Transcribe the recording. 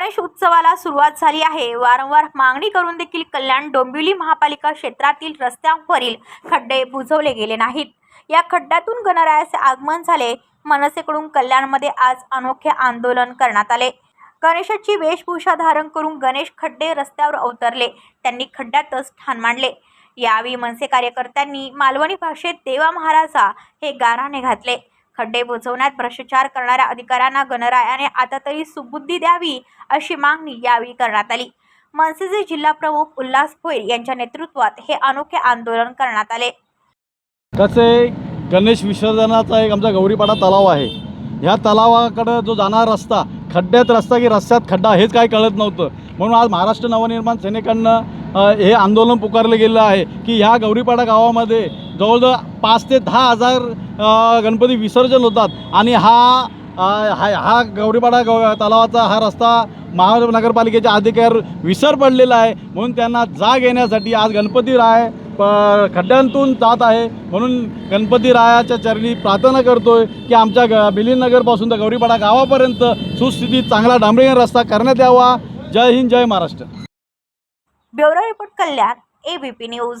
गणेश उत्सवाला सुरुवात झाली आहे. वारंवार मागणी करून देखील कल्याण डोंबिवली महापालिका क्षेत्रातील रस्त्यांवरील खड्डे बुजवले गेले नाहीत. या खड्ड्यातून गणरायाचे आगमन झाले. मनसेकडून कल्याणमध्ये आज अनोखे आंदोलन करण्यात आले. गणेशाची वेशभूषा धारण करून गणेश खड्डे रस्त्यावर अवतरले. त्यांनी खड्ड्यातच ठाण मांडले. यावेळी मनसे कार्यकर्त्यांनी मालवणी भाषेत देवा महाराजा हे गाराणे घातले. खड्डे बुजवण्यात भ्रष्टाचार करणाऱ्या अधिकाऱ्यांना गणरायाने आता तरी सुबुद्धी द्यावी अशी मागणी यावेळी करण्यात आली. मनसेचे जिल्हा प्रमुख उल्हास भोईर यांच्या नेतृत्वात हे अनोखे आंदोलन करण्यात आले. कसे गणेश विसर्जनाचा एक आमचा गौरीपाडा तलाव आहे. ह्या तलावाकडं जो जाणारा रस्ता खड्ड्यात रस्ता की रस्त्यात खड्डा हेच काय कळत नव्हतं. म्हणून आज महाराष्ट्र नवनिर्माण सेनेकडनं हे आंदोलन पुकारलं गेलं आहे की ह्या गौरीपाडा गावामध्ये जवळजवळ पाच ते दहा हजार गणपती विसर्जन होतात. आणि हा हा हा गौरीपाडा गौ तलावाचा हा रस्ता महानगरपालिकेचे अधिकार विसर पडलेला आहे. म्हणून त्यांना जाग येण्यासाठी आज गणपती राय प खड्ड्यांतून जात आहे. म्हणून गणपती रायाच्या चरणी प्रार्थना करतोय की आमच्या ग बिलीनगरपासून तर गौरीपाडा गावापर्यंत सुस्थितीत चांगला डांबरीकरण रस्ता करण्यात यावा. जय हिंद जय Maharashtra. Bureau report Kalyan ABP news